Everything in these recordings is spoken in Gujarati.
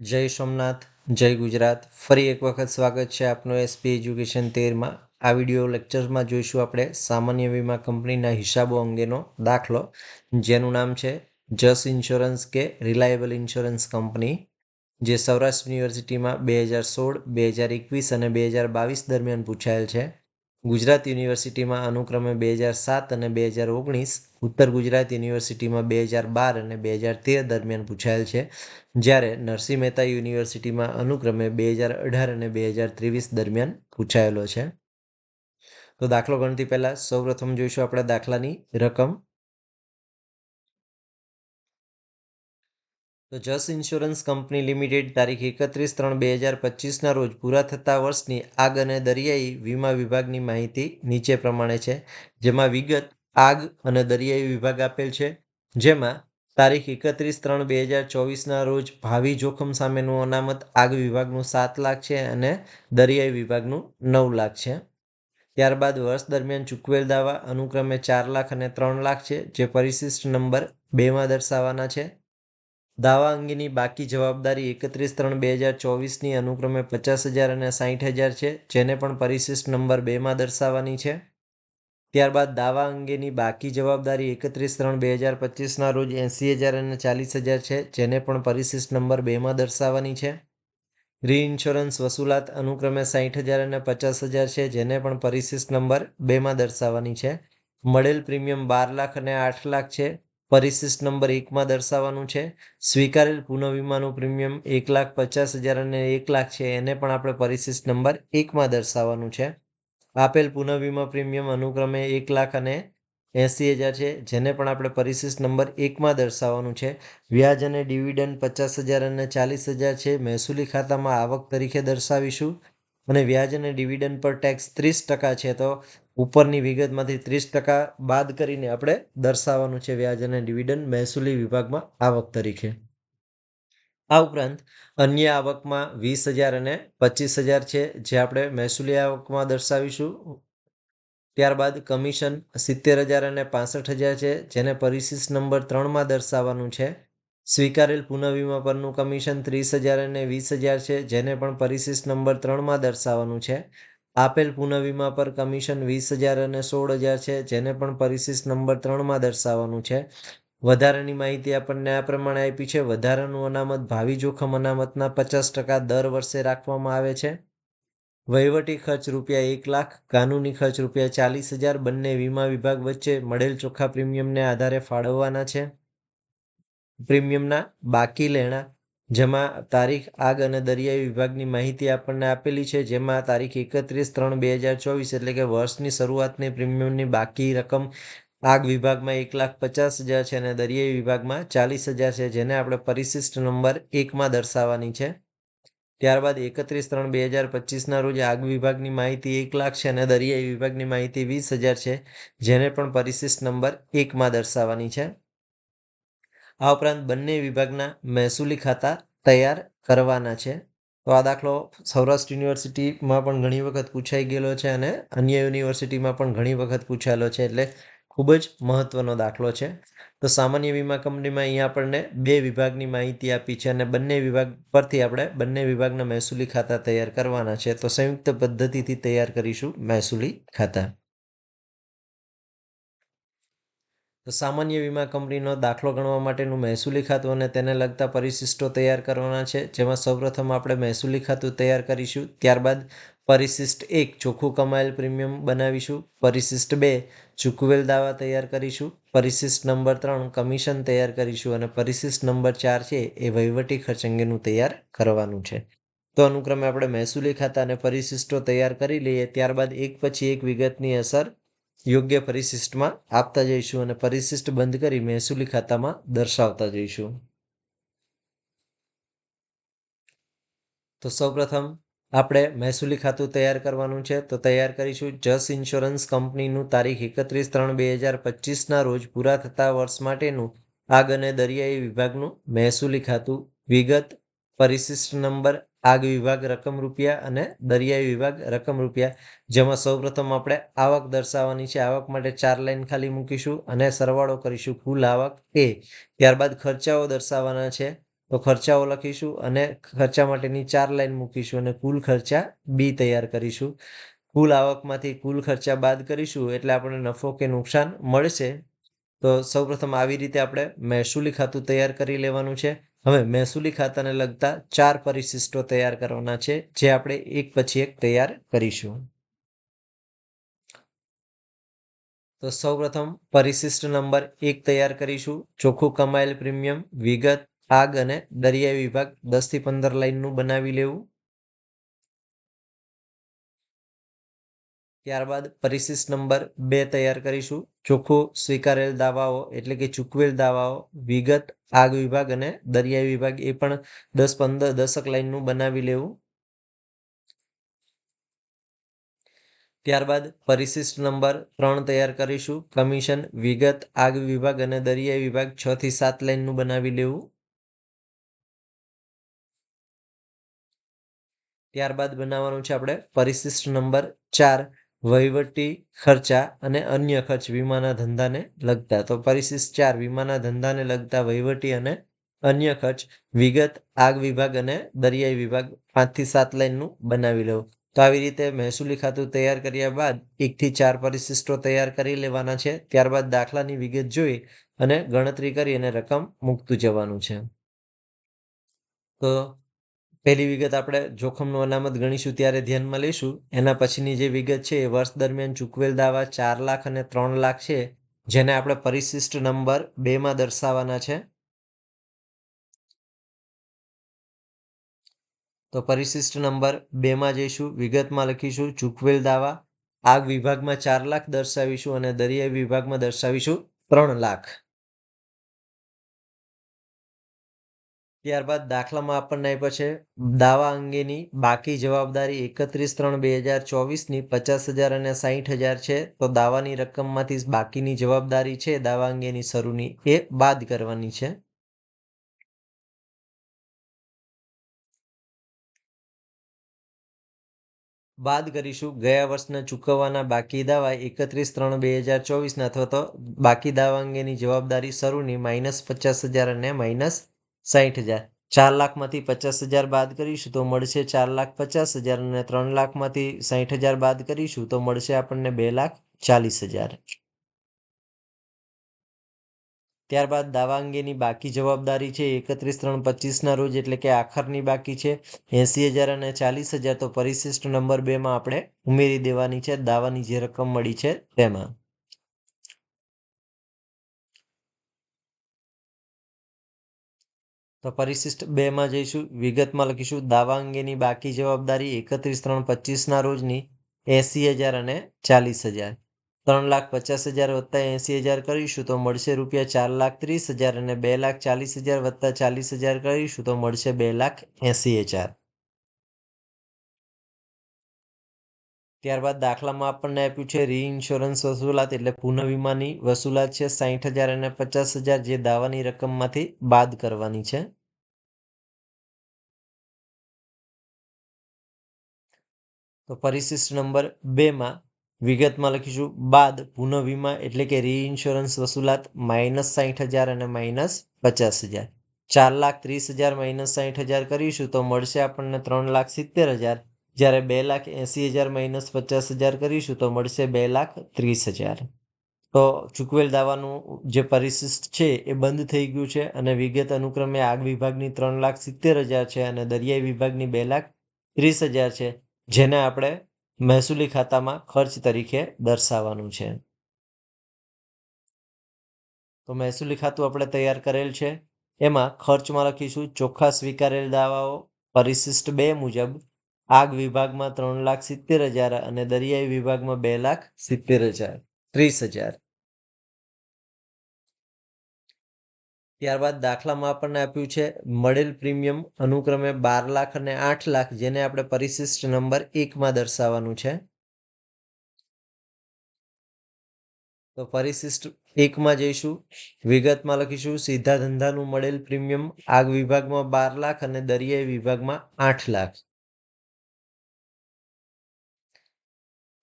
જય સોમનાથ, જય ગુજરાત. ફરી એક વખત સ્વાગત છે આપનું એસપી એજ્યુકેશન તેરમાં. આ વિડિયો લેક્ચરમાં જોઈશું આપણે સામાન્ય વીમા કંપનીના હિસાબો અંગેનો દાખલો, જેનું નામ છે જસ ઇન્સ્યોરન્સ કે રિલાયબલ ઇન્સ્યોરન્સ કંપની, જે સૌરાષ્ટ્ર યુનિવર્સિટીમાં બે હજાર સોળ, બે હજાર એકવીસ અને બે હજાર બાવીસ દરમિયાન પૂછાયેલ છે. ગુજરાત યુનિવર્સિટીમાં અનુક્રમે બે હજાર સાત અને બે હજાર ઓગણીસ ઉત્તર ગુજરાત યુનિવર્સિટીમાં બે હજાર બાર અને બે હજાર તેર દરમિયાન પૂછાયેલ છે. જ્યારે નરસિંહ મહેતા યુનિવર્સિટીમાં અનુક્રમે બે હજાર અઢાર અને બે હજાર ત્રેવીસ દરમિયાન પૂછાયેલો છે. તો દાખલો ગણતી પહેલાં સૌપ્રથમ જોઈશું આપણે દાખલાની રકમ. તો જસ ઇન્સ્યોરન્સ કંપની લિમિટેડ તારીખ એકત્રીસ ત્રણ બે હજાર પચીસના રોજ પૂરા થતા વર્ષની આગ અને દરિયાઈ વીમા વિભાગની માહિતી નીચે પ્રમાણે છે. જેમાં વિગત આગ અને દરિયાઈ વિભાગ આપેલ છે, જેમાં તારીખ એકત્રીસ ત્રણ બે હજાર ચોવીસના રોજ ભાવિ જોખમ સામેનું અનામત આગ વિભાગનું સાત લાખ છે અને દરિયાઈ વિભાગનું નવ લાખ છે. ત્યારબાદ વર્ષ દરમિયાન ચૂકવેલ દાવા અનુક્રમે ચાર લાખ અને ત્રણ લાખ છે, જે પરિશિષ્ટ નંબર બેમાં દર્શાવવાના છે. દાવા અંગેની બાકી જવાબદારી એકત્રીસ ત્રણ બે હજાર ચોવીસની અનુક્રમે પચાસ હજાર અને સાહીઠ હજાર છે, જેને પણ પરિશિષ્ટ નંબર બેમાં દર્શાવવાની છે. ત્યારબાદ દાવા અંગેની બાકી જવાબદારી એકત્રીસ ત્રણ બે હજાર પચીસના રોજ એંસી હજાર અને ચાલીસ હજાર છે, જેને પણ પરિશિષ્ટ નંબર બેમાં દર્શાવવાની છે. રીઇન્સ્યોરન્સ વસૂલાત અનુક્રમે સાહીઠ હજાર અને પચાસ હજાર છે, જેને પણ પરિશિષ્ટ નંબર બેમાં દર્શાવવાની છે. મળેલ પ્રીમિયમ બાર લાખ અને આઠ લાખ છે, પરિશિષ્ટ નંબર એકમાં દર્શાવવાનું છે. સ્વીકારેલ પુનઃવીમાનું પ્રીમિયમ એક લાખ પચાસ હજાર અને એક લાખ છે, એને પણ આપણે પરિશિષ્ટ નંબર એકમાં દર્શાવવાનું છે. આપેલ પુનઃવીમા પ્રીમિયમ અનુક્રમે એક લાખ અને એંસી હજાર છે, જેને પણ આપણે પરિશિષ્ટ નંબર એકમાં દર્શાવવાનું છે. વ્યાજ અને ડિવિડન્ડ પચાસ હજાર અને ચાલીસ હજાર છે. મહેસૂલી ખાતામાં આવક તરીકે દર્શાવીશું. અને વ્યાજ અને ડિવિડન્ડ પર ટેક્સ ત્રીસ ટકા છે, તો ઉપરની વિગતમાંથી ત્રીસ ટકા બાદ કરીને આપણે દર્શાવવાનું છે વ્યાજ અને ડિવિડન્ડ મહેસૂલી વિભાગમાં આવક તરીકે. આ ઉપરાંત અન્ય આવકમાં વીસ હજાર અને પચીસ હજાર છે, જે આપણે મહેસૂલી આવકમાં દર્શાવીશું. ત્યારબાદ કમિશન સિત્તેર હજાર અને પાસઠ હજાર છે, જેને પરિશિષ્ટ નંબર ત્રણમાં દર્શાવવાનું છે. સ્વીકારેલ પુનઃવીમા પરનું કમિશન ત્રીસ હજાર અને વીસ હજાર છે, જેને પણ પરિશિષ્ટ નંબર ત્રણમાં દર્શાવવાનું છે. આપેલ પુનઃવીમા પર કમિશન વીસ હજાર અને સોળ હજાર છે, જેને પણ પરિશિષ્ટ નંબર ત્રણમાં દર્શાવવાનું છે. વધારાની માહિતી આપણને આ પ્રમાણે આપી છે. વધારાનું અનામત, ભાવિ જોખમ અનામતના પચાસ ટકા દર વર્ષે રાખવામાં આવે છે. વહીવટી ખર્ચ રૂપિયા એક લાખ, કાનૂની ખર્ચ રૂપિયા ચાલીસ હજાર, બંને વીમા વિભાગ વચ્ચે મળેલ ચોખ્ખા પ્રીમિયમને આધારે ફાળવવાના છે. પ્રીમિયમના બાકી લેણા, જેમાં તારીખ, આગ અને દરિયાઈ વિભાગની માહિતી આપણને આપેલી છે, જેમાં તારીખ એકત્રીસ ત્રણ બે હજાર ચોવીસ, એટલે કે વર્ષની શરૂઆતની પ્રીમિયમની બાકી રકમ આગ વિભાગમાં એક લાખ પચાસ હજાર છે અને દરિયાઈ વિભાગમાં ચાલીસ હજાર છે, જેને આપણે પરિશિષ્ટ નંબર એકમાં દર્શાવવાની છે. ત્યારબાદ એકત્રીસ ત્રણ બે હજાર પચીસના રોજ આગ વિભાગની માહિતી એક લાખ છે અને દરિયાઈ વિભાગની માહિતી વીસ હજાર છે, જેને પણ પરિશિષ્ટ નંબર એકમાં દર્શાવવાની છે. આ ઉપરાંત બંને વિભાગના મહેસૂલી ખાતા તૈયાર કરવાના છે. તો આ દાખલો સૌરાષ્ટ્ર યુનિવર્સિટીમાં પણ ઘણી વખત પૂછાઈ ગયેલો છે અને અન્ય યુનિવર્સિટીમાં પણ ઘણી વખત પૂછાયેલો છે, એટલે ખૂબ જ મહત્વનો દાખલો છે. તો સામાન્ય વીમા કંપનીમાં અહીંયા આપણને બે વિભાગની માહિતી આપી છે અને બંને વિભાગ પરથી આપણે બંને વિભાગના મહેસૂલી ખાતા તૈયાર કરવાના છે. તો સંયુક્ત પદ્ધતિથી તૈયાર કરીશું મહેસૂલી ખાતા. તો સામાન્ય વીમા કંપનીનો દાખલો ગણવા માટેનું મહેસૂલી ખાતું અને તેને લગતા પરિશિષ્ટો તૈયાર કરવાના છે. જેમાં સૌપ્રથમ આપણે મહેસૂલી ખાતું તૈયાર કરીશું. ત્યારબાદ પરિશિષ્ટ એક ચોખ્ખું કમાયેલ પ્રીમિયમ બનાવીશું. પરિશિષ્ટ બે, ચૂકવેલ દાવા તૈયાર કરીશું. પરિશિષ્ટ નંબર ત્રણ, કમિશન તૈયાર કરીશું અને પરિશિષ્ટ નંબર ચાર છે, એ વહીવટી ખર્ચ અંગેનું તૈયાર કરવાનું છે. તો અનુક્રમે આપણે મહેસૂલી ખાતા અને પરિશિષ્ટો તૈયાર કરી લઈએ. ત્યારબાદ એક પછી એક વિગતની અસર યોગ્ય પરિશિષ્ટમાં આપતા જઈશું અને પરિશિષ્ટ બંધ કરી મહેસૂલી ખાતામાં દર્શાવતા જઈશું. તો સૌપ્રથમ આપણે મહેસૂલી ખાતું તૈયાર કરવાનું છે, તો તૈયાર કરીશું જસ ઇન્સ્યોરન્સ કંપનીનું તારીખ એકત્રીસ ત્રણ બે હજાર પચીસના રોજ પૂરા થતા વર્ષ માટેનું આગ અને દરિયાઈ વિભાગનું મહેસૂલી ખાતું વિગત પરિશિષ્ટ નંબર, આગ વિભાગ રકમ રૂપિયા અને દરિયાઈ વિભાગ રકમ રૂપિયા, જેમાં સૌપ્રથમ આપણે આવક દર્શાવવાની છે. આવક માટે ચાર લાઈન ખાલી મૂકીશું અને સરવાળો કરીશું કુલ આવક એ. ત્યારબાદ ખર્ચાઓ દર્શાવવાના છે. તો ખર્ચાઓ લખીશું અને ખર્ચા માટેની ચાર લાઈન મૂકીશું અને કુલ ખર્ચા બી તૈયાર કરીશું. કુલ આવકમાંથી કુલ ખર્ચા બાદ કરીશું એટલે આપણને નફો કે નુકસાન મળશે. તો સૌપ્રથમ આવી રીતે આપણે મહેસૂલી ખાતું તૈયાર કરી લેવાનું છે. હવે મહેસૂલી ખાતાને લગતા ચાર પરિશિષ્ટો તૈયાર કરવાના છે, જે આપણે એક પછી એક તૈયાર કરીશું. તો સૌપ્રથમ પરિશિષ્ટ નંબર એક તૈયાર કરીશું. ચોખ્ખું કમાયેલ પ્રીમિયમ, વિગત આગ અને દરિયાઈ વિભાગ દસથી પંદર લાઈનનું બનાવી લેવું. ત્યારબાદ પરિશિષ્ટ નંબર બે તૈયાર કરીશું. ચોખ્ખું સ્વીકારેલ દાવાઓ એટલે કે ચૂકવેલ દાવાઓ, વિગત, આગ વિભાગ અને દરિયાઈ વિભાગ એ પણ દસ પંદર દસક લાઈનનું બનાવી લેવું. ત્યારબાદ પરિશિષ્ટ નંબર ત્રણ તૈયાર કરીશું. કમિશન, વિગત, આગ વિભાગ અને દરિયાઈ વિભાગ છ થી સાત લાઈનનું બનાવી લેવું. ત્યારબાદ બનાવવાનું છે આપણે પરિશિષ્ટ નંબર ચાર, વહીવટી ખર્ચા અને અન્ય ખર્ચ વીમાના ધંધાને લગતા. તો પરિશિષ્ટ ચાર, વીમાના ધંધાને લગતા વહીવટી અને અન્ય ખર્ચ વિગત આગ વિભાગ અને દરિયાઈ વિભાગ પાંચથી સાત લાઈનનું બનાવી લેવું. તો આવી રીતે મહેસૂલી ખાતું તૈયાર કર્યા બાદ એકથી ચાર પરિશિષ્ટો તૈયાર કરી લેવાના છે. ત્યારબાદ દાખલાની વિગત જોઈ અને ગણતરી કરી અને રકમ મૂકતું જવાનું છે. તો પહેલી વિગત આપણે જોખમનું અનામત ગણીશું, ત્યારે ધ્યાનમાં લઈશું. એના પછીની જે વિગત છે, એ વર્ષ દરમિયાન ચૂકવેલ દાવા ચાર લાખ અને ત્રણ લાખ છે, જેને આપણે પરિશિષ્ટ નંબર બેમાં દર્શાવવાના છે. તો પરિશિષ્ટ નંબર બેમાં જઈશું, વિગતમાં લખીશું, ચૂકવેલ દાવા આગ વિભાગમાં ચાર લાખ દર્શાવીશું અને દરિયાઈ વિભાગમાં દર્શાવીશું ત્રણ લાખ. ત્યારબાદ દાખલામાં આપણને આપ્યા છે, દાવા અંગેની બાકી જવાબદારી એકત્રીસ ત્રણ બે હજાર ચોવીસની પચાસ હજાર અને સાહીઠ હજાર છે, તો દાવાની રકમમાંથી બાકીની જવાબદારી છે, દાવા અંગેની શરૂની એ બાદ કરવાની છે. બાદ કરીશું, ગયા વર્ષના ચૂકવવાના બાકી દાવા એકત્રીસ ત્રણ બે હજાર ચોવીસના અથવા તો બાકી દાવા અંગેની જવાબદારી શરૂની માઇનસ પચાસ હજાર અને માઇનસ સાહીઠ હજાર. ચાર લાખમાંથી પચાસ હજાર બાદ કરીશું તો મળશે ચાર લાખ પચાસ હજાર અને ત્રણ લાખમાંથી સાહીઠ હજાર બાદ કરીશું તો મળશે આપણને બે લાખ ચાલીસ હજાર. ત્યારબાદ દાવા અંગેની બાકી જવાબદારી છે એકત્રીસ ત્રણ પચીસના રોજ એટલે કે આખરની બાકી છે એંસી હજાર અને ચાલીસ હજાર તો પરિશિષ્ટ નંબર બેમાં આપણે ઉમેરી દેવાની છે, દાવાની જે રકમ મળી છે તેમાં. તો પરિશિષ્ટ બેમાં જઈશું. વિગતમાં લખીશું. દાવા અંગેની બાકી જવાબદારી એકત્રીસ ત્રણ પચીસના રોજની એંસી હજાર અને ચાલીસ હજાર. ત્રણ લાખ પચાસ હજાર વત્તા એંસી હજાર કરીશું તો મળશે રૂપિયા ચાર લાખ ત્રીસ હજાર અને બે લાખ ચાલીસ હજાર વત્તા ચાલીસ હજાર કરીશું તો મળશે બે લાખ એંસી હજાર. ત્યારબાદ દાખલામાં આપણને આપ્યું છે રીઇન્સ્યોરન્સ વસૂલાત એટલે પુનઃવીમાની વસૂલાત છે સાહીઠ હજાર અને પચાસ હજાર જે દાવાની રકમમાંથી બાદ કરવાની છે. તો પરિશિષ્ટ નંબર બેમાં વિગતમાં લખીશું. બાદ પુનઃવીમા એટલે કે રીઇન્સ્યોરન્સ વસૂલાત માઇનસ સાહીઠ હજાર અને માઇનસ પચાસ હજાર. ચાર લાખ ત્રીસ હજાર માઇનસ સાહીઠ હજાર કરીશું તો મળશે આપણને ત્રણ લાખ સિત્તેર હજાર. જ્યારે બે લાખ એંસી હજાર માઇનસ પચાસ હજાર કરીશું તો મળશે બે લાખ ત્રીસ હજાર. તો ચૂકવેલ દાવાનું જે પરિશિષ્ટ છે એ બંધ થઈ ગયું છે અને વિગત અનુક્રમે આગ વિભાગની ત્રણ લાખ સિત્તેર હજાર છે અને દરિયાઈ વિભાગની બે લાખ ત્રીસ હજાર છે, જેને આપણે મહેસૂલી ખાતામાં ખર્ચ તરીકે દર્શાવવાનું છે. તો મહેસૂલી ખાતું આપણે તૈયાર કરેલ છે. એમાં ખર્ચમાં લખીશું ચોખ્ખા સ્વીકારેલ દાવાઓ, પરિશિષ્ટ બે મુજબ આગ વિભાગમાં ત્રણ લાખ સિત્તેર હજાર અને દરિયાઈ વિભાગમાં બે લાખ સિત્તેર હજાર. ત્રીસ હજાર. ત્યારબાદ દાખલામાં આપણને આપ્યું છે, મળેલ પ્રીમિયમ અનુક્રમે બાર લાખ અને આઠ લાખ, જેને આપણે પરિશિષ્ટ નંબર એકમાં દર્શાવવાનું છે. તો પરિશિષ્ટ એકમાં જઈશું, વિગતમાં લખીશું, સીધા ધંધાનું મળેલ પ્રીમિયમ આગ વિભાગમાં બાર લાખ અને દરિયાઈ વિભાગમાં આઠ લાખ.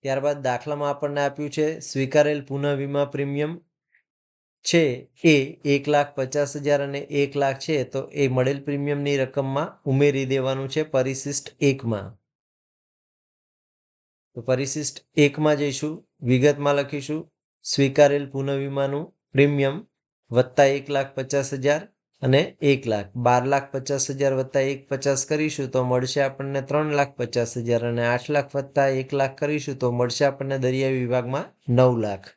ત્યારબાદ દાખલામાં આપણને આપ્યું છે, સ્વીકારેલ પુનઃ વીમા પ્રીમિયમ છે, એ એક લાખ પચાસ હજાર અને એક લાખ છે, તો એ મળેલ પ્રીમિયમની રકમમાં ઉમેરી દેવાનું છે પરિશિષ્ટ એકમાં. તો પરિશિષ્ટ એકમાં જઈશું, વિગતમાં લખીશું, સ્વીકારેલ પુનઃવીમાનું પ્રીમિયમ વત્તા એક લાખ પચાસ હજાર અને એક લાખ. બાર લાખ પચાસ હજાર વત્તા એક પચાસ કરીશું તો મળશે આપણને ત્રણ લાખ પચાસ હજાર અને આઠ લાખ વત્તા એક લાખ કરીશું તો મળશે આપણને દરિયાઈ વિભાગમાં નવ લાખ.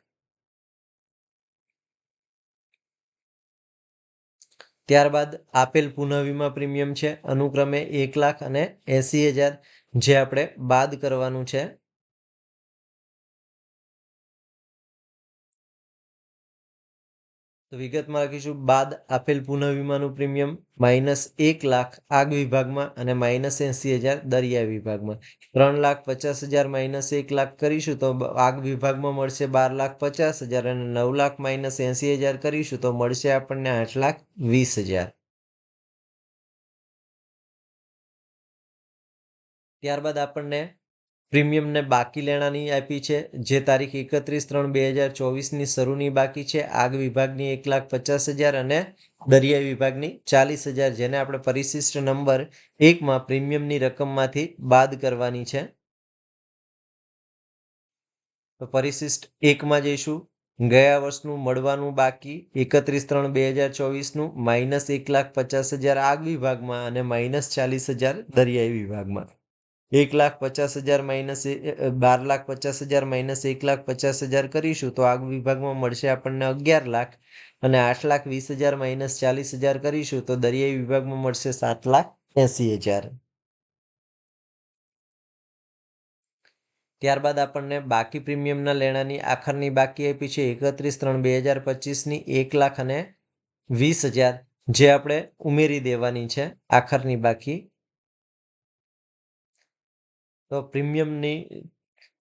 ત્યારબાદ આપેલ પુનઃવીમા પ્રીમિયમ છે. અનુક્રમે એક લાખ અને એંસી હજાર જે આપણે બાદ કરવાનું છે. તો વિગતમાં લખીશું બાદ આપેલ પુનઃવીમાનું પ્રીમિયમ માઇનસ એક લાખ આગ વિભાગમાં અને માઇનસ એંસી હજાર દરિયા વિભાગમાં. ત્રણ લાખ પચાસ હજાર માઇનસ એક લાખ કરીશું તો આગ વિભાગમાં મળશે બાર લાખ પચાસ હજાર અને નવ લાખ માઇનસ એંસી હજાર કરીશું તો મળશે આપણને આઠ લાખ વીસ હજાર. ત્યારબાદ આપણને પ્રીમિયમને બાકી લેણાની આપી છે. જે તારીખ એકત્રીસ ત્રણ બે હજાર ચોવીસની શરૂની બાકી છે. આગ વિભાગની એક લાખ પચાસ હજાર અને દરિયાઈ વિભાગની ચાલીસ હજાર, જેને આપણે પરિશિષ્ટ નંબર એકમાં પ્રીમિયમની રકમમાંથી બાદ કરવાની છે. તો પરિશિષ્ટ એકમાં જઈશું. ગયા વર્ષનું મળવાનું બાકી એકત્રીસ ત્રણ બે હજાર ચોવીસનું માઇનસ એક લાખ પચાસ હજાર આગ વિભાગમાં અને માઇનસ ચાલીસ હજાર દરિયાઈ વિભાગમાં. એક લાખ પચાસ હજાર માઇનસ બાર લાખ પચાસ હજાર માઇનસ એક લાખ પચાસ હજાર કરીશું તો આગ વિભાગમાં મળશે આપણને અગિયાર લાખ અને આઠ લાખ વીસ હજાર માઇનસ ચાલીસ હજાર કરીશું તો દરિયાઈ વિભાગમાં મળશે સાત લાખ એંસી હજાર. ત્યારબાદ આપણને બાકી પ્રીમિયમના લેણાની આખરની બાકી આપી છે એકત્રીસ ત્રણ બે હજાર પચીસની એક લાખ અને વીસ હજાર જે આપણે ઉમેરી દેવાની છે આખરની બાકી. પ્રીમિયમની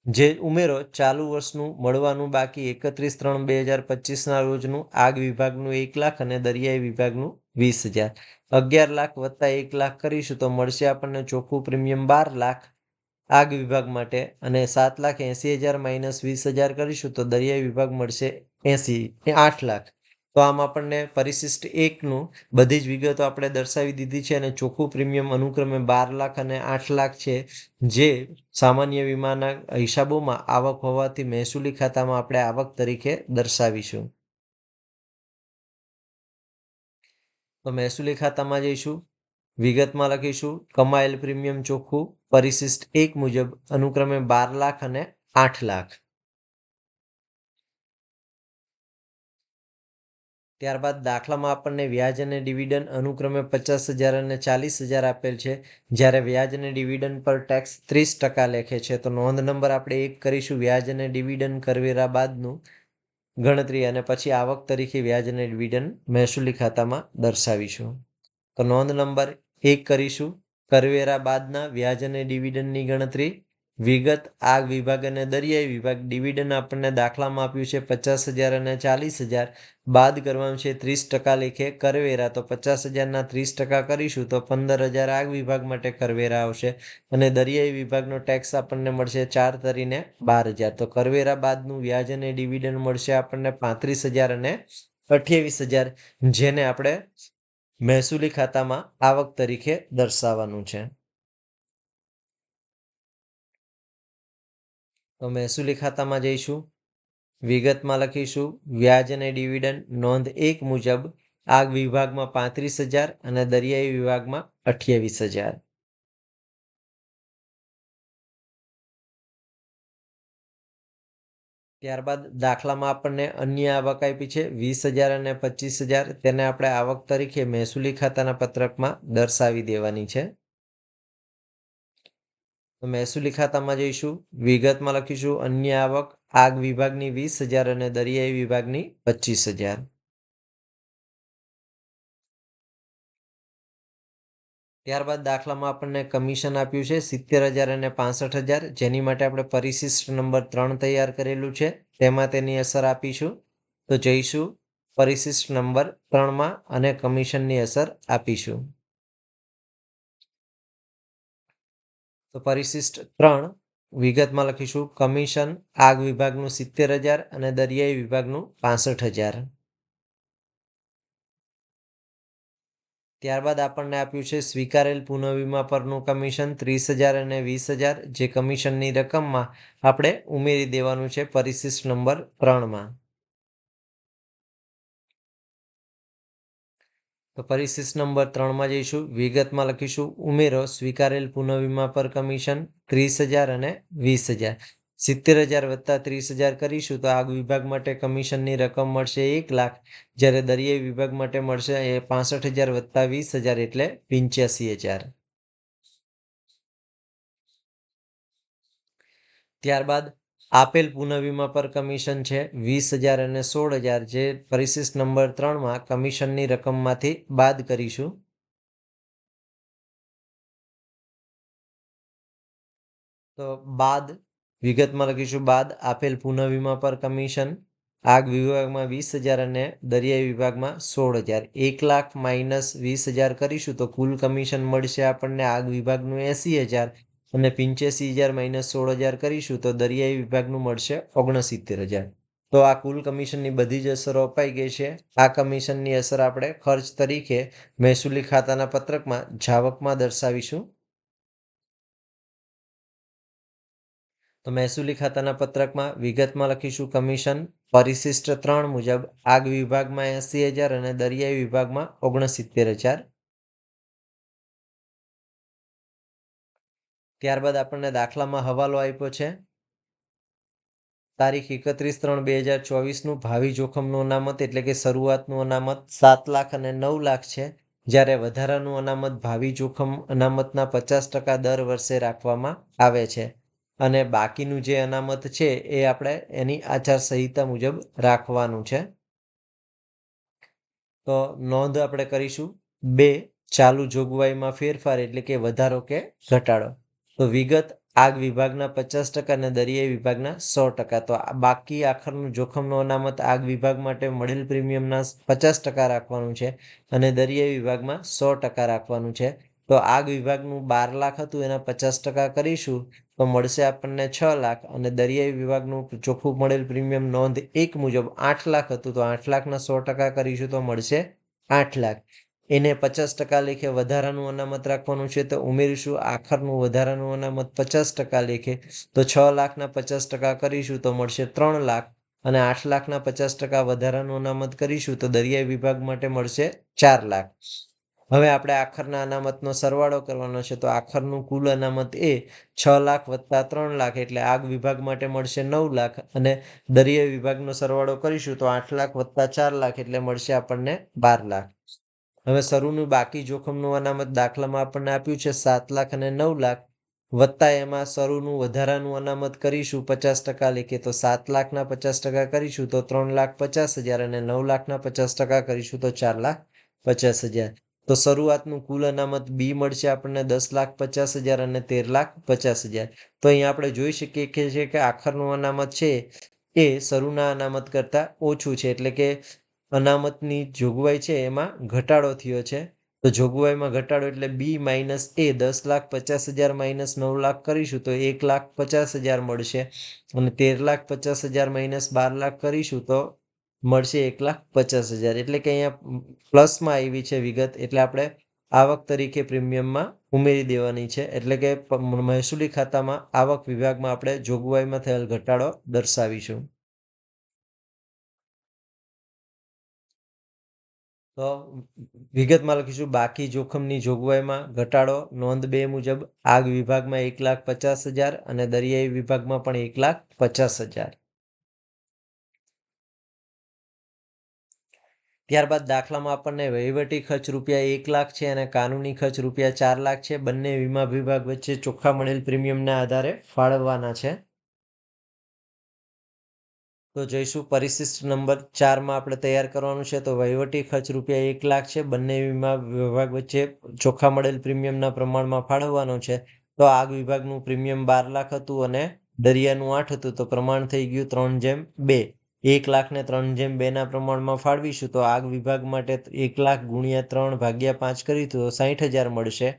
જે ઉમેરો ચાલુ વર્ષનું, મળવાનું બાકી એકત્રીસ ત્રણ બે હજાર પચીસના રોજનું, આગ વિભાગનું એક લાખ અને દરિયાઈ વિભાગનું વીસ હજાર. અગિયાર લાખ વત્તા એક લાખ કરીશું તો મળશે આપણને ચોખ્ખું પ્રીમિયમ બાર લાખ આગ વિભાગ માટે અને સાત લાખ એંસી હજાર માઇનસ વીસ હજાર કરીશું તો દરિયાઈ વિભાગ મળશે એંસી આઠ લાખ. તો આમ આપણને પરિશિષ્ટ એકનું બધી જ વિગતો આપણે દર્શાવી દીધી છે અને ચોખ્ખું પ્રીમિયમ અનુક્રમે બાર લાખ અને આઠ લાખ છે, જે સામાન્ય વીમાના હિસાબોમાં આવક હોવાથી મહેસૂલી ખાતામાં આપણે આવક તરીકે દર્શાવીશું. તો મહેસૂલી ખાતામાં જઈશું, વિગતમાં લખીશું, કમાયેલ પ્રીમિયમ ચોખ્ખું પરિશિષ્ટ એક મુજબ અનુક્રમે બાર લાખ અને આઠ લાખ. ત્યારબાદ દાખલામાં આપણને વ્યાજ અને ડિવિડન્ડ અનુક્રમે પચાસ હજાર અને ચાલીસ હજાર આપેલ છે. જ્યારે વ્યાજ અને ડિવિડન્ડ પર ટેક્સ ત્રીસ ટકા લેખે છે, તો નોંધ નંબર આપણે એક કરીશું. વ્યાજ અને ડિવિડન્ડ કરવેરા બાદનું ગણતરી અને પછી આવક તરીકે વ્યાજ અને ડિવિડન્ડ મહેસૂલી ખાતામાં દર્શાવીશું. તો નોંધ નંબર એક કરીશું. કરવેરા બાદના વ્યાજ અને ડિવિડન્ડની ગણતરી વિગત આગ વિભાગ અને દરિયાઈ વિભાગ ડિવિડન્ડ આપણને દાખલામાં આપ્યું છે પચાસ હજાર અને ચાલીસ હજાર. બાદ કરવાનું છે ત્રીસ ટકા લેખે કરવેરા. તો પચાસ હજારના ત્રીસ ટકા કરીશું તો પંદર હજાર આગ વિભાગ માટે કરવેરા આવશે. અને દરિયાઈ વિભાગનો ટેક્સ આપણને મળશે ચાર તરીને બાર હજાર. તો કરવેરા બાદનું વ્યાજ અને ડિવિડન્ડ મળશે આપણને પાંત્રીસ હજાર અને અઠ્યાવીસ હજાર, જેને આપણે મહેસૂલી ખાતામાં આવક તરીકે દર્શાવવાનું છે. તો મહેસૂલી ખાતામાં જઈશું, વિગતમાં લખીશું, વ્યાજ અને ડિવિડન્ડ નોંધ એક મુજબ આગ વિભાગમાં પાંત્રીસ હજાર અને દરિયાઈ વિભાગમાં અઠ્યાવીસ હજાર. ત્યારબાદ દાખલામાં આપણને અન્ય આવક આપી છે, વીસ હજાર અને પચીસ હજાર. તેને આપણે આવક તરીકે મહેસૂલી ખાતાના પત્રકમાં દર્શાવી દેવાની છે. તો મહેસૂલી ખાતામાં જઈશું. વિગતમાં લખીશું. અન્ય આવક, આગ વિભાગની વીસ હજાર અને દરિયાઈ વિભાગની પચીસ હજાર. ત્યારબાદ દાખલામાં આપણને કમિશન આપ્યું છે સિત્તેર હજાર અને પાસઠ હજાર. જેની માટે આપણે પરિશિષ્ટ નંબર ત્રણ તૈયાર કરેલું છે. તેમાં તેની અસર આપીશું. તો જઈશું. પરિશિષ્ટ નંબર ત્રણમાં અને કમિશનની અસર આપીશું. તો પરિશિષ્ટ ત્રણ વિગતમાં લખીશું. કમિશન આગ વિભાગનું સિત્તેર હજાર અને દરિયાઈ વિભાગનું પાસઠ હજાર. ત્યારબાદ આપણને આપ્યું છે સ્વીકારેલ પુનઃવીમા પરનું કમિશન ત્રીસ હજાર અને વીસ હજાર. જે કમિશનની રકમમાં આપણે ઉમેરી દેવાનું છે પરિશિષ્ટ નંબર ત્રણમાં. તો પરિશિષ્ટ નંબર ત્રણમાં જઈશું. વિગતમાં લખીશું. ઉમેરો સ્વીકારેલ પુનઃવીમા પર કમિશન ત્રીસ હજાર અને વીસ હજાર. સિત્તેર હજાર વત્તા ત્રીસ હજાર કરીશું તો આગ વિભાગ માટે કમિશનની રકમ મળશે એક લાખ. જ્યારે દરિયાઈ વિભાગ માટે મળશે એ પાસઠ હજાર વત્તા વીસ હજાર એટલે પંચ્યાસી હજાર. ત્યારબાદ આપેલ પુનઃવીમા પર કમિશન છે વીસ હજાર અને સોળ હજાર, જે પરિશિષ્ટ નંબર ત્રણમાં કમિશનની રકમમાંથી બાદ કરીશું. તો બાદ, વિગતમાં લખીશું બાદ, આપેલ પુનઃવીમા પર કમિશન, આગ વિભાગમાં વીસ હજાર અને દરિયાઈ વિભાગમાં સોળ હજાર. એક લાખ માઇનસ વીસ હજાર કરીશું તો કુલ કમિશન મળશે આપણને આગ વિભાગનું એંસી હજાર. અને પિંચ્યાસી હજાર માઇનસ સોળ હજાર કરીશું તો દરિયાઈ વિભાગનું મળશે ઓગણસિત્તેર હજાર. તો આ કુલ કમિશનની બધી જ અસરો અપાઈ ગઈ છે. આ કમિશનની અસર આપણે ખર્ચ તરીકે મહેસૂલી ખાતાના પત્રકમાં, જાવકમાં દર્શાવીશું. તો મહેસૂલી ખાતાના પત્રકમાં વિગતમાં લખીશું કમિશન પરિશિષ્ટ ત્રણ મુજબ આગ વિભાગમાં એંસી હજાર અને દરિયાઈ વિભાગમાં ઓગણસિત્તેર હજાર. ત્યારબાદ આપણને દાખલામાં હવાલો આપ્યો છે. તારીખ એકત્રીસ ત્રણ બે હજાર ચોવીસનું ભાવિ જોખમનું અનામત એટલે કે શરૂઆતનું અનામત સાત લાખ અને નવ લાખ છે. જ્યારે વધારાનું અનામત ભાવિ જોખમ અનામતના પચાસ ટકા દર વર્ષે રાખવામાં આવે છે. અને બાકીનું જે અનામત છે એ આપણે એની આચારસંહિતા મુજબ રાખવાનું છે. તો નોંધ આપણે કરીશું. બે, ચાલુ જોગવાઈમાં ફેરફાર એટલે કે વધારો કે ઘટાડો. તો વિગત આગ વિભાગના પચાસ ટકા અને દરિયાઈ વિભાગના સો ટકા. તો બાકી આખરનું જોખમનો અનામત આગ વિભાગ માટે મળેલ પ્રીમિયમના પચાસ ટકા રાખવાનું છે અને દરિયાઈ વિભાગમાં સો ટકા રાખવાનું છે. તો આગ વિભાગનું બાર લાખ હતું, એના પચાસ ટકા કરીશું, તો મળશે આપણને છ લાખ અને દરિયાઈ વિભાગનું ચોખ્ખું મળેલ પ્રીમિયમ નોંધ એક મુજબ આઠ લાખ હતું, તો આઠ લાખના સો ટકા કરીશું તો મળશે આઠ લાખ. એને પચાસ ટકા લેખે વધારાનું અનામત રાખવાનું છે, તો ઉમેરીશું આખરનું વધારાનું અનામત પચાસ ટકા લેખે, તો છ લાખના પચાસ ટકા કરીશું તો મળશે ત્રણ લાખ, અને આઠ લાખના પચાસ ટકા વધારાનું અનામત કરીશું તો દરિયાઈ વિભાગ માટે મળશે ચાર લાખ. હવે આપણે આખરના અનામતનો સરવાળો કરવાનો છે, તો આખરનું કુલ અનામત એ છ લાખ વત્તા ત્રણ લાખ, એટલે આગ વિભાગ માટે મળશે નવ લાખ, અને દરિયાઈ વિભાગનો સરવાળો કરીશું તો આઠ લાખ વત્તા ચાર લાખ, એટલે મળશે આપણને બાર લાખ. હવે શરૂનું બાકી જોખમનું અનામત દાખલામાં આપણને આપ્યું છે સાત લાખ અને નવ લાખ. વત્તા એમાં શરૂનું વધારાનું અનામત કરીશું પચાસ ટકા લેખે તો સાત લાખના પચાસ ટકા કરીશું તો ત્રણ લાખ પચાસ હજાર અને નવ લાખના પચાસ ટકા કરીશું તો ચાર લાખ પચાસ હજાર. તો શરૂઆતનું કુલ અનામત બી મળશે આપણને દસ લાખ પચાસ હજાર અને તેર લાખ પચાસ હજાર. તો અહીંયા આપણે જોઈ શકીએ છીએ કે આખરનું અનામત છે એ શરૂના અનામત કરતાં ઓછું છે એટલે કે અનામતની જોગવાઈ છે, એમાં ઘટાડો થયો છે. તો જોગવાઈમાં ઘટાડો એટલે બી માઇનસ એ દસ લાખ પચાસ હજાર માઇનસ નવ લાખ કરીશું તો એક લાખ પચાસ હજાર મળશે. અને તેર લાખ પચાસ હજાર માઇનસ બાર લાખ કરીશું તો મળશે એક લાખ પચાસ હજાર. એટલે કે અહીંયા પ્લસમાં આવી છે વિગત, એટલે આપણે આવક તરીકે પ્રીમિયમમાં ઉમેરી દેવાની છે. એટલે કે મહેસૂલી ખાતામાં આવક વિભાગમાં આપણે જોગવાઈમાં થયેલ ઘટાડો દર્શાવીશું. તો વિગતમાં લખીશું. બાકી જોખમની જોગવાઈમાં ઘટાડો નોંધ બે મુજબ આગ વિભાગમાં એક લાખ પચાસ હજાર અને દરિયાઈ વિભાગમાં પણ એક લાખ પચાસ હજાર. ત્યારબાદ દાખલામાં આપણને વહીવટી ખર્ચ રૂપિયા એક લાખ છે અને કાનૂની ખર્ચ રૂપિયા ચાર લાખ છે. બંને વીમા વિભાગ વચ્ચે ચોખ્ખા મળેલ પ્રીમિયમના આધારે ફાળવવાના છે. તો જઈશું. પરિશિષ્ટ નંબર ચારમાં આપણે તૈયાર કરવાનું છે. તો વહીવટી ખર્ચ રૂપિયા એક લાખ છે. બંને વીમા વિભાગ વચ્ચે ચોખ્ખા મળેલ પ્રીમિયમના પ્રમાણમાં ફાળવવાનો છે. તો આગ વિભાગનું પ્રીમિયમ બાર લાખ હતું અને દરિયાનું આઠ હતું. તો પ્રમાણ થઈ ગયું ત્રણ જેમ બે. એક લાખને ત્રણ જેમ બેના પ્રમાણમાં ફાળવીશું. તો આગ વિભાગ માટે એક લાખ ગુણ્યા ત્રણ ભાગ્યા પાંચ કરી તો સાહીઠ હજાર મળશે.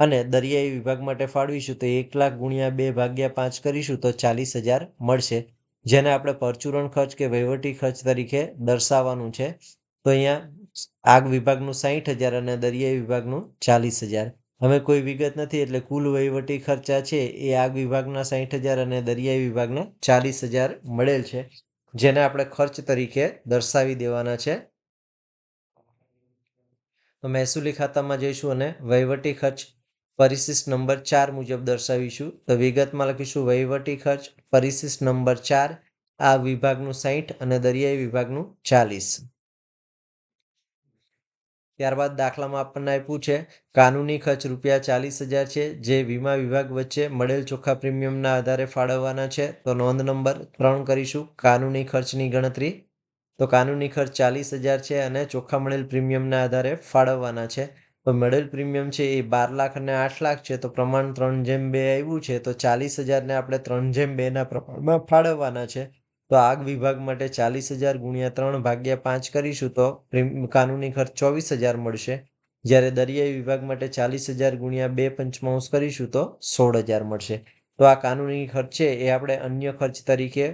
અને દરિયાઈ વિભાગ માટે ફાળવીશું તો એક લાખ ગુણ્યા બે ભાગ્યા પાંચ કરીશું તો ચાલીસ હજાર મળશે. જેને આપણે પરચુરણ ખર્ચ કે વહીવટી ખર્ચ તરીકે દર્શાવવાનું છે, તો અહીંયા આગ વિભાગનું સાહીઠ હજાર અને દરિયાઈ વિભાગનું ચાલીસ હજાર. હવે કોઈ વિગત નથી, એટલે કુલ વહીવટી ખર્ચા છે એ આગ વિભાગના સાહીઠ હજાર અને દરિયાઈ વિભાગના ચાલીસ હજાર મળેલ છે, જેને આપણે ખર્ચ તરીકે દર્શાવી દેવાના છે. તો મહેસૂલી ખાતામાં જઈશું અને વહીવટી ખર્ચ પરિશિષ્ટ નંબર ચાર મુજબ દર્શાવીશું. તો વિગતમાં લખીશું વહીવટી ખર્ચ પરિશિષ્ટ નંબર ચાર, આ વિભાગનું સાહીઠ અને દરિયાઈ વિભાગનું ચાલીસ. ત્યારબાદ દાખલામાં આપણને આપ્યું છે, કાનૂની ખર્ચ રૂપિયા ચાલીસ હજાર છે, જે વીમા વિભાગ વચ્ચે મળેલ ચોખ્ખા પ્રીમિયમના આધારે ફાળવવાના છે. તો નોંધ નંબર ત્રણ કરીશું, કાનૂની ખર્ચની ગણતરી. તો કાનૂની ખર્ચ ચાલીસ હજાર છે અને ચોખ્ખા મળેલ પ્રીમિયમના આધારે ફાળવવાના છે. તો મળેલ પ્રીમિયમ છે એ બાર લાખ અને આઠ લાખ છે, તો પ્રમાણ ત્રણ જેમ બે આવ્યું છે, તો ચાલીસ હજારને આપણે ત્રણ જેમ બેના પ્રમાણમાં ફાળવવાના છે. તો આગ વિભાગ માટે ચાલીસ હજાર ગુણ્યા ત્રણ ભાગ્યા પાંચ કરીશું, તો કાનૂની ખર્ચ ચોવીસ હજાર મળશે. જ્યારે દરિયાઈ વિભાગ માટે ચાલીસ હજાર ગુણ્યા બે પંચમાંશ કરીશું, તો સોળ હજાર મળશે. તો આ કાનૂની ખર્ચ છે એ આપણે અન્ય ખર્ચ તરીકે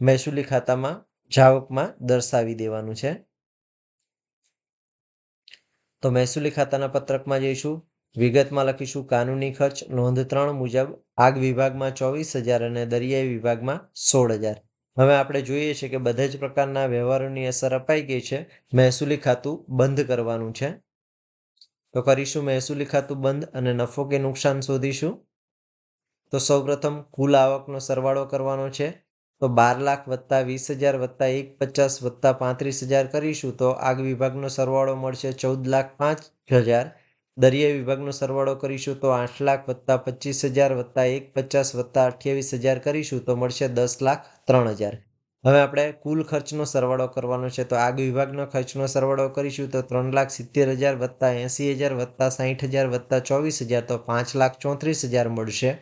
મહેસૂલી ખાતામાં, જાવકમાં દર્શાવી દેવાનું છે. તો મહેસૂલી ખાતાના પત્રકમાં જઈશું. વિગતમાં લખીશું કાનૂની ખર્ચ, નોંધ ત્રણ મુજબ આગ વિભાગમાં ચોવીસ હજાર અને દરિયાઈ વિભાગમાં સોળ હજાર. હવે આપણે જોઈએ છીએ કે બધા જ પ્રકારના વ્યવહારોની અસર અપાઈ ગઈ છે. મહેસૂલી ખાતું બંધ કરવાનું છે. તો કરીશું મહેસૂલી ખાતું બંધ અને નફો કે નુકસાન શોધીશું. તો સૌપ્રથમ કુલ આવકનો સરવાળો કરવાનો છે. તો બાર લાખ વત્તા વીસ હજાર વત્તા એક પચાસ વત્તા પાંત્રીસ હજાર કરીશું તો આગ વિભાગનો સરવાળો મળશે ચૌદ લાખ પાંચ હજાર. દરિયાઈ વિભાગનો સરવાળો કરીશું તો આઠ લાખ વત્તા પચીસ હજાર વત્તા એક પચાસ વત્તા અઠ્યાવીસ હજાર કરીશું તો મળશે દસ લાખ ત્રણ હજાર. હવે આપણે કુલ ખર્ચનો સરવાળો કરવાનો છે તો આગ વિભાગનો ખર્ચનો સરવાળો કરીશું તો ત્રણ લાખ સિત્તેર હજાર વત્તા એંસી હજાર વત્તા સાહીઠ હજાર વત્તા ચોવીસ હજાર તો પાંચ લાખ ચોત્રીસ હજાર મળશે.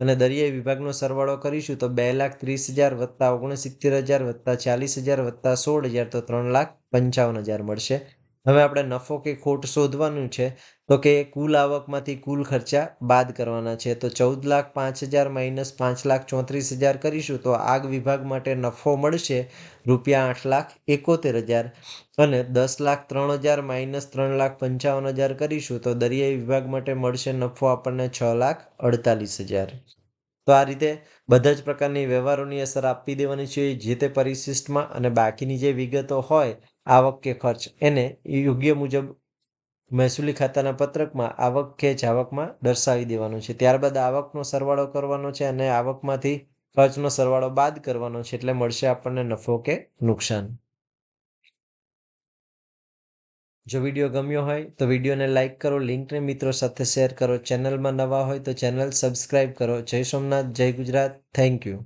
અને દરિયાઈ વિભાગનો સરવાળો કરીશું તો બે લાખ ત્રીસ હજાર વત્તા ઓગણસિત્તેર હજાર વત્તા ચાલીસ હજાર વત્તા સોળ હજાર તો ત્રણ લાખ પંચાવન હજાર મળશે. હવે આપણે નફો કે ખોટ શોધવાનું છે, તો કે કુલ આવકમાંથી કુલ ખર્ચા બાદ કરવાના છે. તો ચૌદ લાખ પાંચ હજાર માઇનસ પાંચ લાખ ચોત્રીસ હજાર કરીશું, તો આગ વિભાગ માટે નફો મળશે રૂપિયા આઠ લાખ એકોતેર હજાર. અને દસ લાખ ત્રણ હજાર માઇનસ ત્રણ લાખ પંચાવન હજાર કરીશું, તો દરિયાઈ વિભાગ માટે મળશે નફો આપણને છ લાખ અડતાલીસ હજાર. તો આ રીતે બધા જ પ્રકારની વ્યવહારોની અસર આપી દેવાની છે, જે તે પરિશિષ્ટમાં અને બાકીની જે વિગતો હોય આવક કે ખર્ચ. એને યોગ્ય મુજબ મહેસૂલી ખાતાના પત્રકમાં આવક કે જાવકમાં દર્શાવી દેવાનું છે. ત્યારબાદ આવકનો સરવાળો કરવાનો છે અને આવકમાંથી ખર્ચનો સરવાળો બાદ કરવાનો છે એટલે મળશે આપણને નફો કે નુકસાન. જો વીડિયો ગમ્યો હોય તો વિડીયોને લાઇક કરો, લિંકને મિત્રો સાથે શેર કરો. ચેનલમાં નવા હોય તો ચેનલ સબસ્ક્રાઇબ કરો. જય સોમનાથ, જય ગુજરાત. Thank you.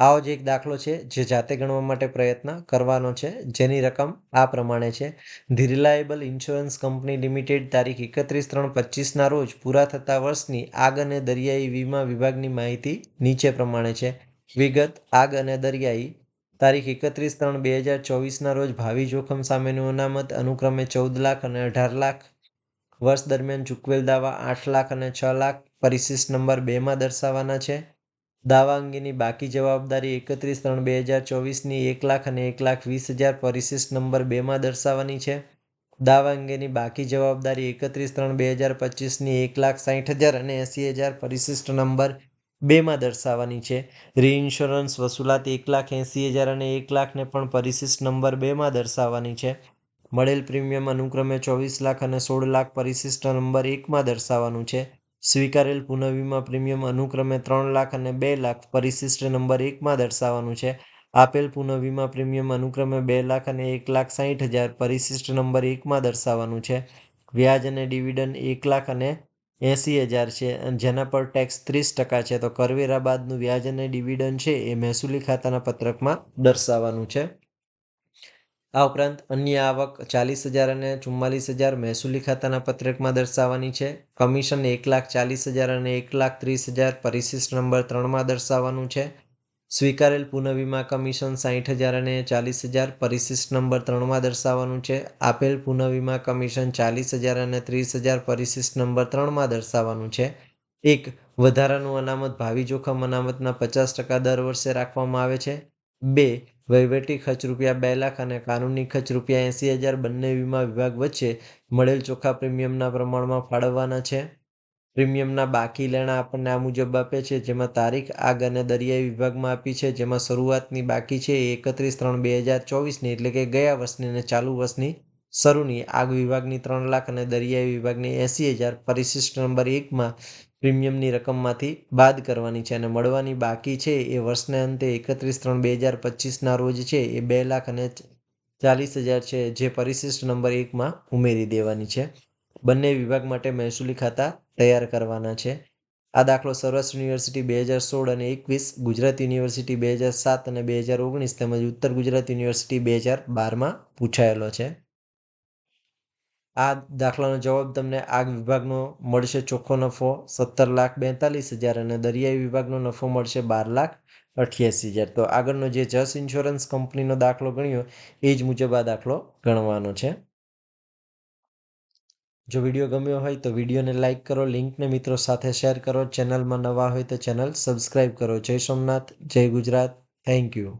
આવો જ એક દાખલો છે જે જાતે ગણવા માટે પ્રયત્ન કરવાનો છે. જેની રકમ આ પ્રમાણે છે. The reliable insurance company limited તારીખ એકત્રીસ ત્રણ પચીસના રોજ પૂરા થતા વર્ષની આગ અને દરિયાઈ વીમા વિભાગની માહિતી નીચે પ્રમાણે છે. વિગત, આગ અને દરિયાઈ તારીખ એકત્રીસ ત્રણ બે હજાર ચોવીસના રોજ ભાવિ જોખમ સામેનું અનામત, અનુક્રમે ચૌદ લાખ અને અઢાર લાખ વર્ષ દરમિયાન ચૂકવેલ દાવા આઠ લાખ અને છ લાખ પરિશિષ્ટ નંબર બેમાં દર્શાવવાના છે. દાવા અંગેની બાકી જવાબદારી એકત્રીસ ત્રણ બે હજાર ચોવીસની એક લાખ અને એક લાખ વીસ હજાર પરિશિષ્ટ નંબર બેમાં દર્શાવવાની છે. દાવા અંગેની બાકી જવાબદારી એકત્રીસ ત્રણ બે હજાર પચીસની એક લાખ સાઠ હજાર અને એંસી હજાર પરિશિષ્ટ નંબર બેમાં દર્શાવવાની છે. રીઇન્સ્યોરન્સ વસૂલાત એક લાખ એંસી હજાર અને એક લાખને પણ પરિશિષ્ટ નંબર બેમાં દર્શાવવાની છે. મળેલ પ્રીમિયમ અનુક્રમે ચોવીસ લાખ અને સોળ લાખ પરિશિષ્ટ નંબર એકમાં દર્શાવવાનું છે. સ્વીકારેલ પુનઃવીમા પ્રીમિયમ અનુક્રમે ત્રણ લાખ અને બે લાખ પરિશિષ્ટ નંબર એકમાં દર્શાવવાનું છે. આપેલ પુનઃવીમા પ્રીમિયમ અનુક્રમે બે લાખ અને એક લાખ સાહીઠ હજાર પરિશિષ્ટ નંબર એકમાં દર્શાવવાનું છે. વ્યાજ અને ડિવિડન્ડ એક લાખ અને એંસી હજાર છે. જેના પર ટેક્સ ત્રીસ ટકા છે. તો કરવેરા બાદનું વ્યાજ અને ડિવિડન્ડ છે એ મહેસૂલી ખાતાના પત્રકમાં દર્શાવવાનું છે. આ ઉપરાંત અન્ય આવક ચાલીસ હજાર અને ચુમ્માલીસ હજાર મહેસૂલી ખાતાના પત્રકમાં દર્શાવવાની છે. કમિશન એક લાખ ચાલીસ હજાર અને એક લાખ ત્રીસ હજાર પરિશિષ્ટ નંબર ત્રણમાં દર્શાવવાનું છે. સ્વીકારેલ પુનઃવીમા કમિશન સાહીઠ હજાર અને ચાલીસ હજાર પરિશિષ્ટ નંબર ત્રણમાં દર્શાવવાનું છે. આપેલ પુનઃવીમા કમિશન ચાલીસ હજાર અને ત્રીસ હજાર પરિશિષ્ટ નંબર ત્રણમાં દર્શાવવાનું છે. એક, વધારાનું અનામત ભાવિ જોખમ અનામતના પચાસ ટકા દર વર્ષે રાખવામાં આવે છે. બે વહીવટી ખર્ચ રૂપિયા બે લાખ અને કાનૂની ખર્ચ રૂપિયા એંસી હજાર બંને વીમા વિભાગ વચ્ચે મળેલ ચોખ્ખા પ્રીમિયમના પ્રમાણમાં ફાળવવાના છે. પ્રીમિયમના બાકી લેણા આપણને આ મુજબ આપે છે, જેમાં તારીખ, આગ અને દરિયાઈ વિભાગમાં આપી છે, જેમાં શરૂઆતની બાકી છે એ એકત્રીસ ત્રણ બે હજાર ચોવીસની, એટલે કે ગયા વર્ષની અને ચાલુ વર્ષની શરૂની. આગ વિભાગની ત્રણ લાખ અને દરિયાઈ વિભાગની એંસી હજાર, પરિશિષ્ટ નંબર એકમાં પ્રીમિયમની રકમમાંથી બાદ કરવાની છે અને મળવાની બાકી છે એ વર્ષને અંતે એકત્રીસ ત્રણ બે હજાર પચીસના રોજ છે એ બે લાખ અને ચાલીસ હજાર છે જે પરિશિષ્ટ નંબર એકમાં ઉમેરી દેવાની છે. બંને વિભાગ માટે મહેસૂલી ખાતા તૈયાર કરવાના છે. આ દાખલો સૌરાષ્ટ્ર યુનિવર્સિટી બે હજાર સોળ અને એકવીસ, ગુજરાત યુનિવર્સિટી બે હજાર સાત અને બે હજાર ઓગણીસ તેમજ ઉત્તર ગુજરાત યુનિવર્સિટી બે હજાર બારમાં પૂછાયેલો છે. આ દાખલાનો જવાબ તમને આગ વિભાગનો મળશે ચોખ્ખો નફો સત્તર લાખ બેતાલીસ હજાર અને દરિયાઈ વિભાગનો નફો મળશે બાર લાખ અઠ્યાસી હજાર. તો આગળનો જે જસ ઇન્સ્યોરન્સ કંપનીનો દાખલો ગણ્યો, એ જ મુજબ આ દાખલો ગણવાનો છે. જો વીડિયો ગમ્યો હોય તો વિડીયોને લાઇક કરો, લિંકને મિત્રો સાથે શેર કરો. ચેનલમાં નવા હોય તો ચેનલ સબસ્ક્રાઈબ કરો. જય સોમનાથ, જય ગુજરાત. Thank you.